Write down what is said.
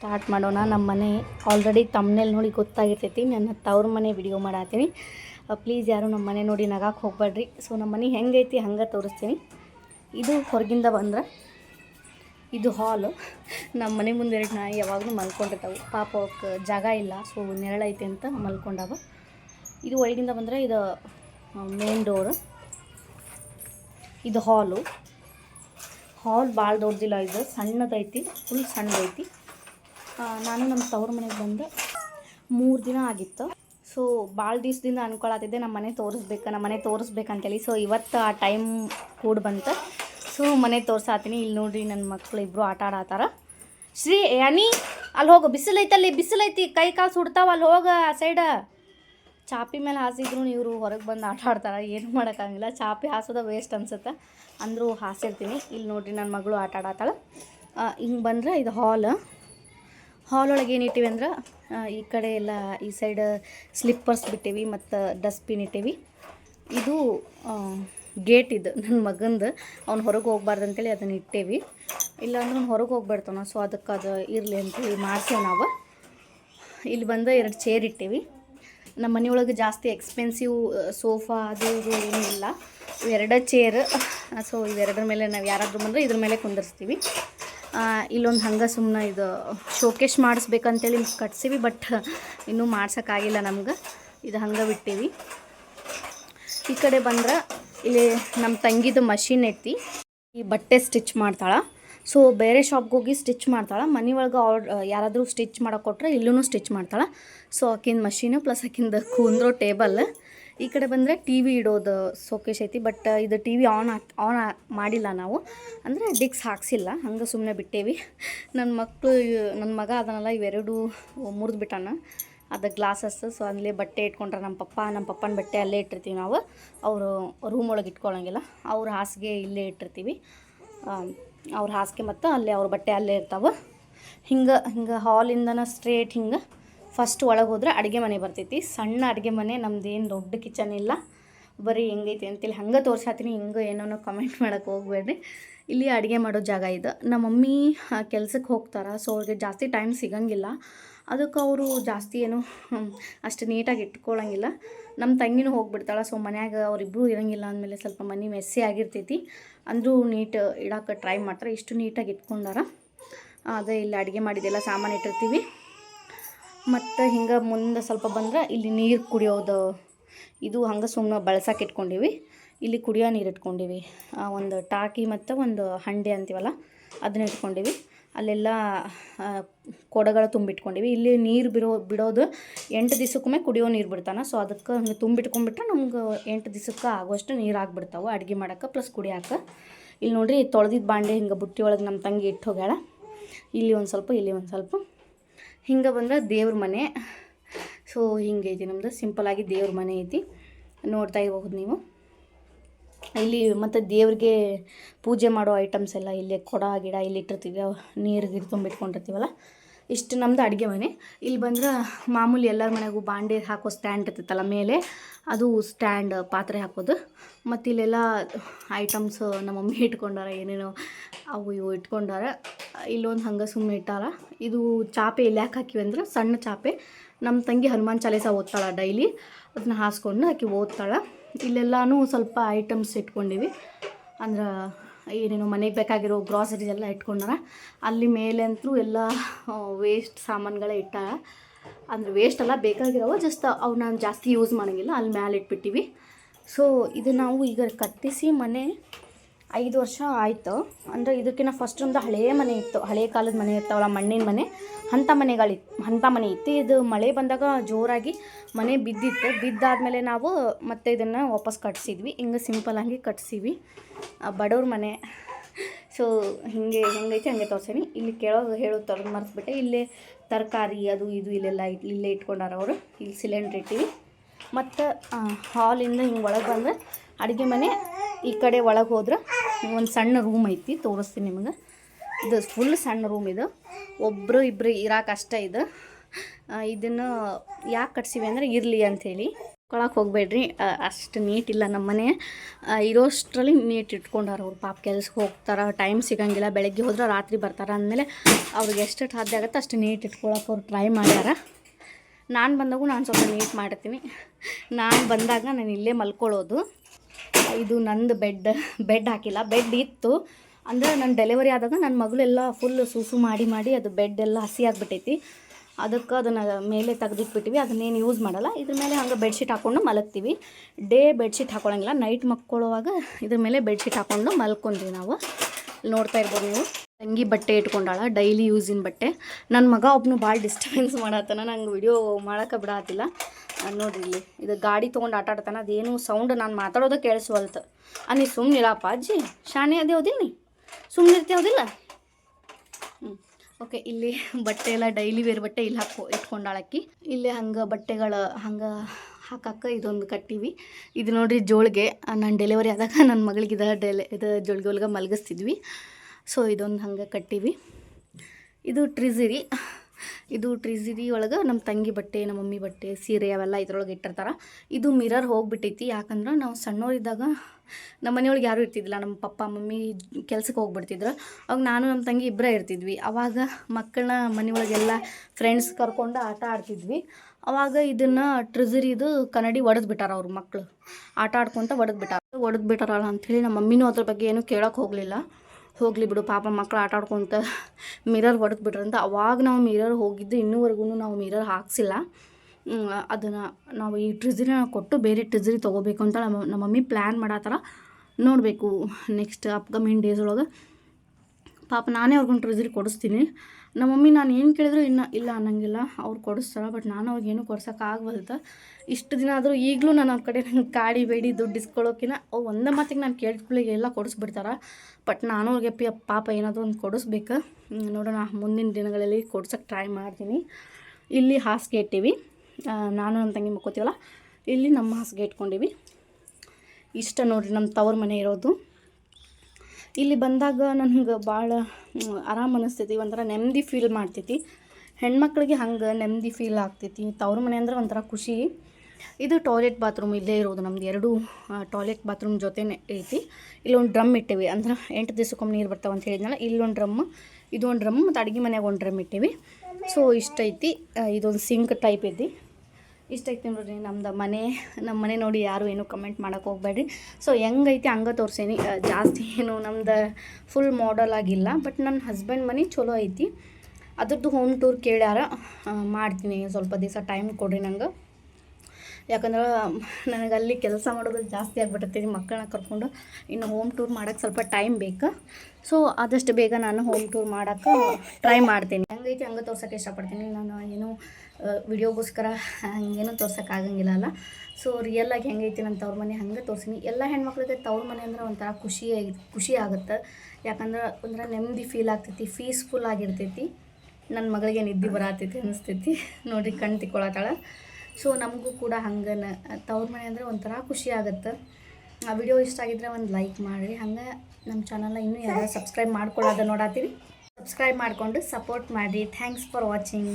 Start ಮಾಡೋಣ. ನಮ್ಮ ಮನೆ ಆಲ್ರೆಡಿ ತಮ್ಮನೇಲಿ ನೋಡಿ ಗೊತ್ತಾಗಿರ್ತೈತಿ. ನನ್ನ ತವ್ರ ಮನೆ ವಿಡಿಯೋ ಮಾಡತ್ತೀನಿ. ಪ್ಲೀಸ್ ಯಾರು ನಮ್ಮ ಮನೆ ನೋಡಿ ನಗಾಕೆ ಹೋಗ್ಬೇಡ್ರಿ ಸೊ ನಮ್ಮ ಮನೆ ಹೆಂಗೈತಿ ಹಂಗೆ ತೋರಿಸ್ತೀನಿ. ಇದು ಹೊರಗಿಂದ ಬಂದ್ರೆ, ಇದು ಹಾಲು ನಮ್ಮ ಮನೆ ಮುಂದೆ ಎರಡು ನಾಯಿ ಯಾವಾಗಲೂ ಮಲ್ಕೊಂಡಿರ್ತಾವೆ. ಪಾಪ ಅವಕ್ಕೆ ಜಾಗ ಇಲ್ಲ. ಸೊ ನೆರಳೈತೆ ಅಂತ ಮಲ್ಕೊಂಡಾವ. ಇದು ಒಳಗಿಂದ ಬಂದರೆ ಇದು ಮೇನ್ ಡೋರ್ ಇದು ಹಾಲು ಹಾಲ್ ಭಾಳ ದೊಡ್ಡದಿಲ್ಲ ಇದು. ಸಣ್ಣದೈತಿ. ಫುಲ್ ಸಣ್ಣದೈತಿ. ನಾನು ನಮ್ಮ ತವ್ರ ಮನೆಗೆ ಬಂದು. ಮೂರು ದಿನ ಆಗಿತ್ತು. ಸೊ ಭಾಳ ದಿವಸದಿಂದ ಅನ್ಕೊಳತ್ತಿದ್ದೆ ನಮ್ಮ ಮನೆ ತೋರಿಸ್ಬೇಕು ನಮ್ಮ ಮನೆ ತೋರಿಸ್ಬೇಕಂತೇಳಿ ಸೊ ಇವತ್ತು ಆ ಟೈಮ್ ಕೂಡ ಬಂತು. ಸೊ ಮನೆ ತೋರ್ಸಾತೀನಿ. ಇಲ್ಲಿ ನೋಡ್ರಿ ನನ್ನ ಮಕ್ಕಳು ಇಬ್ಬರು ಆಟ ಆಡತ್ತಾರ ಶ್ರೀ ಯಾನಿ ಅಲ್ಲಿ ಹೋಗು. ಬಿಸಿಲೈತಲ್ಲಿ, ಬಿಸಿಲೈತಿ. ಕೈ ಕಾಲು ಸುಡ್ತಾವ. ಅಲ್ಲಿ ಹೋಗ ಆ ಸೈಡ. ಚಾಪಿ ಮೇಲೆ ಹಾಸಿದ್ರು ಇವರು ಹೊರಗೆ ಬಂದು ಆಟ ಆಡ್ತಾರೆ. ಏನು ಮಾಡೋಕ್ಕಾಗಿಲ್ಲ ಚಾಪಿ ಹಾಸೋದ ವೇಸ್ಟ್ ಅನ್ಸುತ್ತೆ. ಅಂದರೂ ಹಾಸಿರ್ತೀನಿ. ಇಲ್ಲಿ ನೋಡ್ರಿ ನನ್ನ ಮಗಳು ಆಟ ಆಡತ್ತಾಳೆ ಹಿಂಗೆ ಬಂದ್ರೆ ಇದು ಹಾಲ್ ಹಾಲ್ ಒಳಗೆ ಏನು ಇಟ್ಟಿವಿ ಅಂದ್ರೆ ಈ ಕಡೆ ಎಲ್ಲ ಈ ಸೈಡ್ ಸ್ಲಿಪ್ಪರ್ಸ್ ಬಿಟ್ಟೇವಿ ಮತ್ತು ಡಸ್ಟ್ಬಿನ್ ಇಟ್ಟೇವಿ. ಇದು ಗೇಟ್ ಇದು. ನನ್ನ ಮಗಂದು ಅವ್ನು ಹೊರಗೆ ಹೋಗ್ಬಾರ್ದು ಅಂತೇಳಿ ಅದನ್ನು ಇಟ್ಟೇವಿ. ಇಲ್ಲಾಂದ್ರೆ ಅವ್ನು ಹೊರಗೆ ಹೋಗ್ಬಿಡ್ತಾನ ಸೊ ಅದಕ್ಕೆ ಅದು ಇರಲಿ ಅಂತೇಳಿ ಮಾಡ್ಸೇವೆ ನಾವು. ಇಲ್ಲಿ ಬಂದು ಎರಡು ಚೇರ್ ಇಟ್ಟೇವಿ. ನಮ್ಮ ಮನೆಯೊಳಗೆ ಜಾಸ್ತಿ ಎಕ್ಸ್ಪೆನ್ಸಿವ್ ಸೋಫಾ ಅದು ಇದು ಏನೂ ಇಲ್ಲ. ಎರಡೇ ಚೇರ್ ಸೊ ಇವೆರಡರ ಮೇಲೆ ನಾವು ಯಾರಾದರೂ ಬಂದರೆ ಇದ್ರ ಮೇಲೆ ಕುಂದರ್ಸ್ತೀವಿ. ಇಲ್ಲೊಂದು ಹಂಗೆ ಸುಮ್ಮನೆ ಇದು ಶೋಕೇಶ್ ಮಾಡಿಸ್ಬೇಕಂತೇಳಿ ಕಟ್ಸೀವಿ ಬಟ್ ಇನ್ನೂ ಮಾಡ್ಸೋಕ್ಕಾಗಿಲ್ಲ ನಮ್ಗೆ. ಇದು ಹಂಗೆ ಬಿಟ್ಟೀವಿ. ಈ ಕಡೆ ಬಂದ್ರೆ ಇಲ್ಲಿ ನಮ್ಮ ತಂಗಿದು ಮಷಿನ್ ಐತಿ. ಈ ಬಟ್ಟೆ ಸ್ಟಿಚ್ ಮಾಡ್ತಾಳೆ. ಸೊ ಬೇರೆ ಶಾಪ್ಗೆ ಹೋಗಿ ಸ್ಟಿಚ್ ಮಾಡ್ತಾಳೆ. ಮನೆ ಒಳಗೆ ಆರ್ಡ್ ಯಾರಾದರೂ ಸ್ಟಿಚ್ ಮಾಡೋಕ್ಕೆ ಕೊಟ್ಟರೆ ಇಲ್ಲೂ ಸ್ಟಿಚ್ ಮಾಡ್ತಾಳೆ. ಸೊ ಆಕಿನ ಮಷೀನು ಪ್ಲಸ್ ಆಕಿಂದು ಕೂಂದ್ರೋ ಟೇಬಲ್ ಈ ಕಡೆ ಬಂದರೆ ಟಿ ವಿ ಇಡೋದು ಸೋಕೇಶ್ ಐತಿ ಬಟ್ ಇದು ಟಿ ವಿ ಆನ್ ಹಾಕಿ ಆನ್ ಮಾಡಿಲ್ಲ ನಾವು. ಅಂದರೆ ಡಿಕ್ಸ್ ಹಾಕ್ಸಿಲ್ಲ, ಹಂಗೆ ಸುಮ್ಮನೆ ಬಿಟ್ಟೇವಿ. ನನ್ನ ಮಕ್ಕಳು ನನ್ನ ಮಗ ಅದನ್ನೆಲ್ಲ ಇವೆರಡು ಮುರಿದು ಬಿಟ್ಟಾನ. ಅದು ಗ್ಲಾಸಸ್ ಸೊ ಅಲ್ಲಿ ಬಟ್ಟೆ ಇಟ್ಕೊಂಡ್ರೆ ನಮ್ಮ ಪಪ್ಪ ನಮ್ಮ ಪಪ್ಪನ ಬಟ್ಟೆ ಅಲ್ಲೇ ಇಟ್ಟಿರ್ತೀವಿ ನಾವು. ಅವರು ರೂಮ್ ಒಳಗೆ ಇಟ್ಕೊಳ್ಳೋಂಗಿಲ್ಲ ಅವ್ರ ಹಾಸಿಗೆ ಇಲ್ಲೇ ಇಟ್ಟಿರ್ತೀವಿ. ಅವ್ರ ಹಾಸಿಗೆ ಮತ್ತು ಅಲ್ಲೇ ಅವ್ರ ಬಟ್ಟೆ ಅಲ್ಲೇ ಇರ್ತಾವೆ. ಹಿಂಗೆ ಹಿಂಗೆ ಹಾಲಿಂದನ ಸ್ಟ್ರೇಟ್ ಹಿಂಗೆ ಫಸ್ಟ್ ಒಳಗೆ ಹೋದ್ರೆ ಅಡುಗೆ ಮನೆ ಬರ್ತೈತಿ. ಸಣ್ಣ ಅಡುಗೆ ಮನೆ ನಮ್ದೇನು ದೊಡ್ಡ ಕಿಚನ್ ಇಲ್ಲ. ಬರೀ ಹೆಂಗೈತಿ ಅಂತೇಳಿ ಹಂಗೆ ತೋರ್ಸಾತೀನಿ, ಹಿಂಗೆ ಏನೋ ಕಮೆಂಟ್ ಮಾಡೋಕೆ ಹೋಗ್ಬೇಡ್ರಿ. ಇಲ್ಲಿ ಅಡುಗೆ ಮಾಡೋ ಜಾಗ ಇದು. ನಮ್ಮ ಮಮ್ಮಿ ಕೆಲ್ಸಕ್ಕೆ ಹೋಗ್ತಾರೆ ಸೊ ಅವ್ರಿಗೆ ಜಾಸ್ತಿ ಟೈಮ್ ಸಿಗಂಗಿಲ್ಲ. ಅದಕ್ಕೆ ಅವರು ಜಾಸ್ತಿ ಏನು ಅಷ್ಟು ನೀಟಾಗಿ ಇಟ್ಕೊಳ್ಳಂಗಿಲ್ಲ ನಮ್ಮ ತಂಗಿನೂ ಹೋಗ್ಬಿಡ್ತಾಳೆ ಸೊ ಮನ್ಯಾಗ ಅವರಿಬ್ಬರು ಇರಂಗಿಲ್ಲ ಅಂದಮೇಲೆ ಸ್ವಲ್ಪ ಮನೆ ಮೆಸ್ಸಿ ಆಗಿರ್ತೈತಿ. ಅಂದರೂ ನೀಟ್ ಇಡೋಕೆ ಟ್ರೈ ಮಾಡ್ತಾರೆ. ಇಷ್ಟು ನೀಟಾಗಿ ಇಟ್ಕೊಂಡಾರ. ಅದೇ ಇಲ್ಲಿ ಅಡುಗೆ ಮಾಡಿದ್ದೆಲ್ಲ ಸಾಮಾನು ಇಟ್ಟಿರ್ತೀವಿ. ಮತ್ತು ಹಿಂಗೆ ಮುಂದೆ ಸ್ವಲ್ಪ ಬಂದ್ರೆ ಇಲ್ಲಿ ನೀರು ಕುಡಿಯೋದು. ಇದು ಹಂಗೆ ಸುಮ್ಮನೆ ಬಳಸಕ್ಕೆ ಇಟ್ಕೊಂಡೀವಿ. ಇಲ್ಲಿ ಕುಡಿಯೋ ನೀರು ಇಟ್ಕೊಂಡೀವಿ. ಒಂದು ಟಾಕಿ ಮತ್ತು ಒಂದು ಹಂಡೆ ಅಂತೀವಲ್ಲ, ಅದನ್ನ ಇಟ್ಕೊಂಡೀವಿ. ಅಲ್ಲೆಲ್ಲ ಕೊಡಗಳು ತುಂಬಿಟ್ಕೊಂಡೀವಿ. ಇಲ್ಲಿ ನೀರು ಬಿಡೋ ಬಿಡೋದು ಎಂಟು ದಿವಸಕ್ಕೊಮ್ಮೆ ಕುಡಿಯೋ ನೀರು ಬಿಡ್ತಾನೆ. ಸೊ ಅದಕ್ಕೆ ಹಂಗೆ ತುಂಬಿಟ್ಕೊಂಡ್ಬಿಟ್ರೆ ನಮ್ಗೆ ಎಂಟು ದಿವಸಕ್ಕೆ ಆಗುವಷ್ಟು ನೀರು ಆಗಿಬಿಡ್ತಾವೆ ಅಡುಗೆ ಮಾಡೋಕ್ಕೆ ಪ್ಲಸ್ ಕುಡಿಯಾಕ. ಇಲ್ಲಿ ನೋಡಿರಿ ತೊಳೆದಿದ್ದ ಬಾಂಡೆ ಹಿಂಗೆ ಬುಟ್ಟಿ ಒಳಗೆ ನಮ್ಮ ತಂಗಿ ಇಟ್ಟು ಹೋಗ್ಯಾಳ. ಇಲ್ಲಿ ಒಂದು ಸ್ವಲ್ಪ, ಇಲ್ಲಿ ಒಂದು ಸ್ವಲ್ಪ. ಹಿಂಗೆ ಬಂದ್ರೆ ದೇವ್ರ ಮನೆ. ಸೊ ಹಿಂಗೆ ಐತಿ ನಮ್ಮದು ಸಿಂಪಲಾಗಿ ದೇವ್ರ ಮನೆ ಐತಿ. ನೋಡ್ತಾ ಇರಬಹುದು ನೀವು. ಇಲ್ಲಿ ಮತ್ತು ದೇವ್ರಿಗೆ ಪೂಜೆ ಮಾಡೋ ಐಟಮ್ಸ್ ಎಲ್ಲ ಇಲ್ಲಿ ಕೊಡ, ಗಿಡ ಇಲ್ಲಿ ಇಟ್ಟಿರ್ತೀವಿ. ನೀರು ಗಿರ್ ತುಂಬಿಟ್ಕೊಂಡಿರ್ತೀವಲ್ಲ. ಇಷ್ಟು ನಮ್ದು ಅಡುಗೆ ಮನೆ. ಇಲ್ಲಿ ಬಂದ್ರೆ ಮಾಮೂಲಿ ಎಲ್ಲರ ಮನೆಗೂ ಬಾಂಡೆ ಹಾಕೋ ಸ್ಟ್ಯಾಂಡ್ ಇರ್ತೈತಲ್ಲ ಮೇಲೆ, ಅದು ಸ್ಟ್ಯಾಂಡ್ ಪಾತ್ರೆ ಹಾಕೋದು. ಮತ್ತು ಇಲ್ಲೆಲ್ಲ ಐಟಮ್ಸ್ ನಮ್ಮ ಮಮ್ಮಿ ಇಟ್ಕೊಂಡಾರ, ಏನೇನೋ ಅವು ಇವು ಇಟ್ಕೊಂಡಾರ. ಇಲ್ಲೊಂದು ಹಂಗೆ ಸುಮ್ಮನೆ ಇಟ್ಟಾರ. ಇದು ಚಾಪೆ ಇಲ್ಲಿ ಯಾಕೆ ಹಾಕಿವಿ ಅಂದ್ರೆ ಸಣ್ಣ ಚಾಪೆ. ನಮ್ಮ ತಂಗಿ ಹನುಮಾನ್ ಚಾಲೀಸ ಓದ್ತಾಳೆ ಡೈಲಿ. ಅದನ್ನ ಹಾಸ್ಕೊಂಡು ಆಕೆ ಓದ್ತಾಳೆ. ಇಲ್ಲೆಲ್ಲನೂ ಸ್ವಲ್ಪ ಐಟಮ್ಸ್ ಇಟ್ಕೊಂಡಿವಿ. ಅಂದ್ರೆ ಏನೇನು ಮನೆಗೆ ಬೇಕಾಗಿರೋ ಗ್ರಾಸರೀಸ್ ಎಲ್ಲ ಇಟ್ಕೊಂಡಾರ. ಅಲ್ಲಿ ಮೇಲೆ ಅಂತೂ ಎಲ್ಲ ವೇಸ್ಟ್ ಸಾಮಾನುಗಳೇ ಇಟ್ಟ, ಅಂದ್ರೆ ವೇಸ್ಟ್ ಎಲ್ಲ ಬೇಕಾಗಿರೋವು. ಜಸ್ಟ್ ನಾನು ಜಾಸ್ತಿ ಯೂಸ್ ಮಾಡೋಂಗಿಲ್ಲ. ಅಲ್ಲಿ ಮೇಲೆ ಇಟ್ಬಿಟ್ಟಿವಿ. ಸೊ ಇದು ನಾವು ಈಗ ಕಟ್ಟಿಸಿ ಮನೆ ಐದು ವರ್ಷ ಆಯಿತು. ಅಂದರೆ ಇದಕ್ಕಿಂತ ಫಸ್ಟ್ ಒಂದು ಹಳೆಯ ಮನೆ ಇತ್ತು. ಹಳೆಯ ಕಾಲದ ಮನೆ ಇರ್ತಾವಲ್ಲ, ಮಣ್ಣಿನ ಮನೆ. ಅಂಥ ಮನೆಗಳಿತ್ತು ಅಂಥ ಮನೆ ಇತ್ತು. ಇದು ಮಳೆ ಬಂದಾಗ ಜೋರಾಗಿ ಮನೆ ಬಿದ್ದಿತ್ತು. ಬಿದ್ದಾದಮೇಲೆ ನಾವು ಮತ್ತೆ ಇದನ್ನು ವಾಪಸ್ ಕಟ್ಸಿದ್ವಿ. ಹಿಂಗೆ ಆಗಿ ಕಟ್ಸೀವಿ. ಬಡವ್ರ ಮನೆ. ಸೊ ಹಿಂಗೆ, ಹೆಂಗೈತೆ, ಹಂಗೆ ತೋರ್ಸೀನಿ. ಇಲ್ಲಿ ಕೇಳೋದು ಹೇಳೋದು ತೊರೆದು ಮರೆಸ್ಬಿಟ್ಟೆ ಇಲ್ಲೇ ತರಕಾರಿ, ಅದು ಇದು ಇಲ್ಲೆಲ್ಲ ಇಲ್ಲೇ ಇಟ್ಕೊಂಡಾರ ಅವರು. ಇಲ್ಲಿ ಸಿಲಿಂಡ್ರ್ ಇಟ್ಟಿವಿ. ಮತ್ತು ಹಾಲಿಂದ ಹಿಂಗೆ ಒಳಗೆ ಬಂದರೆ ಅಡುಗೆ ಮನೆ, ಈ ಕಡೆ ಒಳಗೆ ಹೋದ್ರೆ ಒಂದು ಸಣ್ಣ ರೂಮ್ ಐತಿ, ತೋರಿಸ್ತೀನಿ ನಿಮಗೆ. ಇದು ಫುಲ್ ಸಣ್ಣ ರೂಮ್ ಇದು. ಒಬ್ಬರು ಇಬ್ಬರು ಇರೋಕೆ ಅಷ್ಟೇ ಇದು. ಇದನ್ನು ಯಾಕೆ ಕಟ್ಸಿವಿ ಅಂದರೆ ಇರಲಿ ಅಂಥೇಳಿ ಕೊಳಕ್ಕೆ ಹೋಗಬೇಡ್ರಿ. ಅಷ್ಟು ನೀಟ್ ಇಲ್ಲ ನಮ್ಮ ಮನೆ. ಇರೋಷ್ಟರಲ್ಲಿ ನೀಟ್ ಇಟ್ಕೊಂಡಾರ ಅವ್ರು. ಪಾಪ ಕೆಲ್ಸಕ್ಕೆ ಹೋಗ್ತಾರೆ ಟೈಮ್ ಸಿಗಂಗಿಲ್ಲ, ಬೆಳಗ್ಗೆ ಹೋದ್ರೆ ರಾತ್ರಿ ಬರ್ತಾರೆ ಅಂದಮೇಲೆ ಅವ್ರಿಗೆ ಎಷ್ಟು ಸಾಧ್ಯ ಆಗುತ್ತೆ ಅಷ್ಟು ನೀಟ್ ಇಟ್ಕೊಳಕ್ಕೆ ಅವ್ರು ಟ್ರೈ ಮಾಡ್ಯಾರ ನಾನು ಬಂದಾಗೂ ನಾನು ಸ್ವಲ್ಪ ನೀಟ್ ಮಾಡ್ತೀನಿ. ನಾನು ಬಂದಾಗ ನಾನು ಇಲ್ಲೇ ಮಲ್ಕೊಳ್ಳೋದು. ಇದು ನಂದು ಬೆಡ್ ಬೆಡ್ ಹಾಕಿಲ್ಲ, ಬೆಡ್ ಇತ್ತು. ಅಂದರೆ ನಾನು ಡೆಲಿವರಿ ಆದಾಗ ನನ್ನ ಮಗಳೆಲ್ಲ ಫುಲ್ ಸೂಸು ಮಾಡಿ ಮಾಡಿ ಅದು ಬೆಡ್ ಎಲ್ಲ ಹಸಿ ಆಗಿಬಿಟ್ಟೈತಿ. ಅದಕ್ಕೆ ಅದನ್ನು ಮೇಲೆ ತೆಗೆದಿಟ್ಬಿಟ್ಟಿವಿ ಅದನ್ನೇನು ಯೂಸ್ ಮಾಡಲ್ಲ. ಇದ್ರ ಮೇಲೆ ಹಂಗೆ ಬೆಡ್ಶೀಟ್ ಹಾಕ್ಕೊಂಡು ಮಲಗ್ತೀವಿ. ಡೇ ಬೆಡ್ಶೀಟ್ ಹಾಕೊಳ್ಳಂಗಿಲ್ಲ ನೈಟ್ ಮಕ್ಕೊಳ್ಳುವಾಗ ಇದ್ರ ಮೇಲೆ ಬೆಡ್ಶೀಟ್ ಹಾಕ್ಕೊಂಡು ಮಲ್ಕೊಂತೀವಿ ನಾವು. ನೋಡ್ತಾ ಇರ್ಬೋದು ನೀವು. ತಂಗಿ ಬಟ್ಟೆ ಇಟ್ಕೊಂಡಾಳ ಡೈಲಿ ಯೂಸಿನ ಬಟ್ಟೆ. ನನ್ನ ಮಗ ಒಬ್ಬನು ಭಾಳ ಡಿಸ್ಟರ್ಬೆನ್ಸ್ ಮಾಡತ್ತಾನ ನಂಗೆ ವಿಡಿಯೋ ಮಾಡೋಕೆ ಬಿಡಾತಿಲ್ಲ. ನೋಡ್ರಿ ಇಲ್ಲಿ, ಇದು ಗಾಡಿ ತೊಗೊಂಡು ಆಟ ಆಡ್ತಾನ, ಅದೇನು ಸೌಂಡ್ ನಾನು ಮಾತಾಡೋದು ಕೇಳಿಸ್ವಲ್ತು. ಅನ್ನಿ ನೀ ಸುಮ್ಮನಿರಪ್ಪ ಅಜ್ಜಿ, ಶಾಣೆ ಅದೇವದಿಲ್ಲ ನೀ? ಸುಮ್ಮನೆ ಇರ್ತೀವದಿಲ್ಲ ಹ್ಞೂ ಓಕೆ, ಇಲ್ಲಿ ಬಟ್ಟೆ ಎಲ್ಲ ಡೈಲಿ ವೇರ್ ಬಟ್ಟೆ ಇಲ್ಲಿ ಹಾಕೋ ಇಟ್ಕೊಂಡಾಳಕ್ಕಿ. ಇಲ್ಲಿ ಹಂಗೆ ಬಟ್ಟೆಗಳು ಹಂಗೆ ಹಾಕಕ್ಕೆ ಇದೊಂದು ಕಟ್ಟಿವಿ. ಇದು ನೋಡ್ರಿ ಜೋಳಿಗೆ, ನಾನು ಡೆಲಿವರಿ ಆದಾಗ ನನ್ನ ಮಗಳಿಗೆ ಇದು ಡೆಲಿ ಇದು ಜೋಳಿಗೆ ಒಳಗೆ ಮಲಗಿಸ್ತಿದ್ವಿ. ಸೊ ಇದೊಂದು ಹಂಗೆ ಕಟ್ಟಿವಿ. ಇದು ಟ್ರಿಸಿರಿ ಇದು ಟ್ರಿಸಿರಿ ಒಳಗೆ ನಮ್ಮ ತಂಗಿ ಬಟ್ಟೆ ನಮ್ಮ ಮಮ್ಮಿ ಬಟ್ಟೆ, ಸೀರೆ ಅವೆಲ್ಲ ಇದ್ರೊಳಗೆ ಇಟ್ಟಿರ್ತಾರೆ. ಇದು ಮಿರರ್ ಹೋಗ್ಬಿಟ್ಟೈತಿ, ಯಾಕಂದ್ರೆ ನಾವು ಸಣ್ಣವರಿದ್ದಾಗ ನಮ್ಮ ಮನೆಯೊಳಗೆ ಯಾರೂ ಇರ್ತಿದ್ದಿಲ್ಲ. ನಮ್ಮ ಪಪ್ಪ, ಮಮ್ಮಿ ಕೆಲ್ಸಕ್ಕೆ ಹೋಗ್ಬಿಡ್ತಿದ್ರು. ಅವಾಗ ನಾನು, ನಮ್ಮ ತಂಗಿ ಇಬ್ಬರೇ ಇರ್ತಿದ್ವಿ. ಅವಾಗ ಮಕ್ಕಳನ್ನ ಮನೆಯೊಳಗೆಲ್ಲ ಫ್ರೆಂಡ್ಸ್ ಕರ್ಕೊಂಡು ಆಟ ಆಡ್ತಿದ್ವಿ. ಅವಾಗ ಇದನ್ನು ಟ್ರಿಸರಿದು ಕನ್ನಡಿ ಒಡೆದು ಬಿಟ್ಟಾರ ಅವ್ರ ಮಕ್ಕಳು ಆಟ ಆಡ್ಕೊತ ಒಡೆದು ಬಿಟ್ಟಾರ ಒಡೆದು ಬಿಟ್ಟಾರಲ್ಲ ಅಂಥೇಳಿ ನಮ್ಮ ಮಮ್ಮಿನೂ ಅದ್ರ ಬಗ್ಗೆ ಏನೂ ಕೇಳೋಕೆ ಹೋಗಲಿಲ್ಲ. ಹೋಗಲಿ ಬಿಡು, ಪಾಪ ಮಕ್ಕಳು ಆಟ ಆಡ್ಕೊತ ಮಿರರ್ ಹೊಡೆದು ಬಿಟ್ರಂತ ಅವಾಗ ನಾವು ಮಿರರ್ ಹೋಗಿದ್ದು ಇನ್ನೂವರೆಗೂ ನಾವು ಮಿರರ್ ಹಾಕ್ಸಿಲ್ಲ. ಅದನ್ನು ನಾವು ಈ ಟ್ರಿಜರಿನ ಕೊಟ್ಟು ಬೇರೆ ಟ್ರಿಜರಿ ತೊಗೋಬೇಕು ಅಂತ ನಮ್ಮ ನಮ್ಮ ಮಮ್ಮಿ ಪ್ಲ್ಯಾನ್ ಮಾಡತ್ತಾರ ನೋಡಬೇಕು ನೆಕ್ಸ್ಟ್ ಅಪ್ಕಮಿಂಗ್ ಡೇಸ್ ಒಳಗೆ. ಪಾಪ ನಾನೇ ಅವ್ರಿಗೊಂದು ಟ್ರಿಜರಿ ಕೊಡಿಸ್ತೀನಿ. ನಮ್ಮ ಮಮ್ಮಿ ನಾನು ಏನು ಕೇಳಿದ್ರು ಇನ್ನು ಇಲ್ಲ ಅನ್ನಂಗಿಲ್ಲ, ಅವ್ರು ಕೊಡಿಸ್ತಾರೆ ಬಟ್ ನಾನು ಅವ್ರಿಗೇನು ಕೊಡ್ಸೋಕ್ಕಾಗಲ್ತ ಇಷ್ಟು ದಿನ ಆದರೂ ಈಗಲೂ ನಾನು ಅವ್ರ ಕಡೆ ನಂಗೆ ಕಾಡಿ ಬೇಡಿ, ದುಡ್ಡು ಇಸ್ಕೊಳ್ಳೋಕಿನ ಅವು ಒಂದೇ ಮಾತಿಗೆ ನಾನು ಕೇಳಿದ್ಗಳಿಗೆ ಎಲ್ಲ ಕೊಡಿಸ್ಬಿಡ್ತಾರೆ. ಬಟ್ ನಾನು ಅವ್ರಿಗೆ ಪಿ ಪಾಪ ಏನಾದರೂ ಒಂದು ಕೊಡಿಸ್ಬೇಕು. ನೋಡೋಣ ಮುಂದಿನ ದಿನಗಳಲ್ಲಿ ಕೊಡ್ಸೋಕ್ಕೆ ಟ್ರೈ ಮಾಡ್ತೀನಿ. ಇಲ್ಲಿ ಹಾಸಿಗೆ ಇಟ್ಟಿವಿ. ನಾನು ನಮ್ಮ ತಂಗಿ ಮಕ್ಕೋತೀವಲ್ಲ? ಇಲ್ಲಿ ನಮ್ಮ ಹಾಸಿಗೆ ಇಟ್ಕೊಂಡಿವಿ. ಇಷ್ಟ ನೋಡ್ರಿ, ನಮ್ಮ ತವ್ರ ಮನೆ ಇರೋದು. ಇಲ್ಲಿ ಬಂದಾಗ ನನಗೆ ಭಾಳ ಆರಾಮ ಅನ್ನಿಸ್ತೈತಿ ಒಂಥರ ನೆಮ್ಮದಿ ಫೀಲ್ ಮಾಡ್ತೈತಿ. ಹೆಣ್ಮಕ್ಳಿಗೆ ಹಂಗೆ ನೆಮ್ಮದಿ ಫೀಲ್ ಆಗ್ತೈತಿ. ತವ್ರ ಮನೆ ಅಂದ್ರೆ ಒಂಥರ ಖುಷಿ. ಇದು ಟಾಯ್ಲೆಟ್ ಬಾತ್ರೂಮ್ ಇಲ್ಲೇ ಇರೋದು ನಮ್ದು. ಎರಡು ಟಾಯ್ಲೆಟ್ ಬಾತ್ರೂಮ್ ಜೊತೆನೇ ಐತಿ. ಇಲ್ಲೊಂದು ಡ್ರಮ್ ಇಟ್ಟಿವಿ. ಅಂದ್ರೆ ಎಂಟು ದಿವ್ಸಕ್ಕೊಮ್ಮೆ ನೀರು ಬರ್ತಾವೆ ಅಂತ ಹೇಳಿದ್ನಲ್ಲ ಇಲ್ಲೊಂದು ಡ್ರಮ್ ಇದೊಂದು ಡ್ರಮ್ ಮತ್ತು ಅಡುಗೆ ಮನೆಯಾಗ ಒಂದು ಡ್ರಮ್ ಇಟ್ಟೇವಿ. ಸೊ ಇಷ್ಟೈತಿ ಇದೊಂದು ಸಿಂಕ್ ಟೈಪ್ ಐತಿ. ಇಷ್ಟ ಐತಿ ನೋಡ್ರಿ ನಮ್ದು ಮನೆ ನಮ್ಮ ಮನೆ ನೋಡಿ ಯಾರು ಏನು ಕಮೆಂಟ್ ಮಾಡೋಕೆ ಹೋಗ್ಬೇಡ್ರಿ. ಸೊ ಹೆಂಗೈತಿ ಹಂಗೆ ತೋರಿಸೇನಿ. ಜಾಸ್ತಿ ಏನು ನಮ್ದು ಫುಲ್ ಮಾಡಲ್ ಆಗಿಲ್ಲ ಬಟ್ ನನ್ನ ಹಸ್ಬೆಂಡ್ ಮನೆ ಚಲೋ ಐತಿ. ಅದ್ರದ್ದು ಹೋಮ್ ಟೂರ್ ಕೇಳ್ಯಾರ. ಮಾಡ್ತೀನಿ. ಸ್ವಲ್ಪ ದಿವಸ ಟೈಮ್ ಕೊಡ್ರಿ ನಂಗೆ. ಯಾಕಂದ್ರೆ ನನಗೆ ಅಲ್ಲಿ ಕೆಲಸ ಮಾಡೋದು ಜಾಸ್ತಿ ಆಗಿಬಿಟ್ಟಿರ್ತೀನಿ ಮಕ್ಕಳನ್ನ ಕರ್ಕೊಂಡು. ಇನ್ನು ಹೋಮ್ ಟೂರ್ ಮಾಡೋಕ್ಕೆ ಸ್ವಲ್ಪ ಟೈಮ್ ಬೇಕು. ಸೊ ಆದಷ್ಟು ಬೇಗ ನಾನು ಹೋಮ್ ಟೂರ್ ಮಾಡೋಕ್ಕೆ ಟ್ರೈ ಮಾಡ್ತೀನಿ. ಹಂಗೈತಿ ಹಂಗೆ ತೋರ್ಸೋಕ್ಕೆ ಇಷ್ಟಪಡ್ತೀನಿ. ನಾನು ಏನು ವಿಡಿಯೋಗೋಸ್ಕರ ಹಂಗೇನು ತೋರ್ಸೋಕ್ಕಾಗಂಗಿಲ್ಲ ಅಲ್ಲ. ಸೊ ರಿಯಲ್ಲಾಗಿ ಹೆಂಗೈತಿ ನನ್ನ ತವ್ರ ಮನೆ ಹಂಗೆ ತೋರಿಸ್ತೀನಿ ಎಲ್ಲ ಹೆಣ್ಮಕ್ಳಿಗೆ ತವ್ರ ಮನೆ ಅಂದ್ರೆ ಒಂಥರ ಖುಷಿ ಖುಷಿ ಆಗುತ್ತೆ. ಯಾಕಂದ್ರೆ ಅಂದ್ರೆ ನೆಮ್ಮದಿ ಫೀಲ್ ಆಗ್ತೈತಿ ಪೀಸ್ಫುಲ್ ಆಗಿರ್ತೈತಿ. ನನ್ನ ಮಗಳಿಗೆ ನಿದ್ದೆ ಬರತೈತಿ ಅನಿಸ್ತೈತಿ ನೋಡಿರಿ ಕಣ್ ತಿಕ್ಕೊಳತ್ತಾಳ. ಸೊ ನಮಗೂ ಕೂಡ ಹಂಗನ, ತವ್ರ ಮನೆ ಅಂದರೆ ಒಂಥರ ಖುಷಿ ಆಗುತ್ತೆ. ಆ ವಿಡಿಯೋ ಇಷ್ಟ ಆಗಿದ್ರೆ ಒಂದು ಲೈಕ್ ಮಾಡಿರಿ ಹಂಗೆ ನಮ್ಮ ಚಾನಲ್ನ ಇನ್ನೂ ಯಾರು ಸಬ್ಸ್ಕ್ರೈಬ್ ಮಾಡ್ಕೊಳ್ಳೋದು ನೋಡಾತೀವಿ ಸಬ್ಸ್ಕ್ರೈಬ್ ಮಾಡಿಕೊಂಡು ಸಪೋರ್ಟ್ ಮಾಡಿರಿ ಥ್ಯಾಂಕ್ಸ್ ಫಾರ್ ವಾಚಿಂಗ್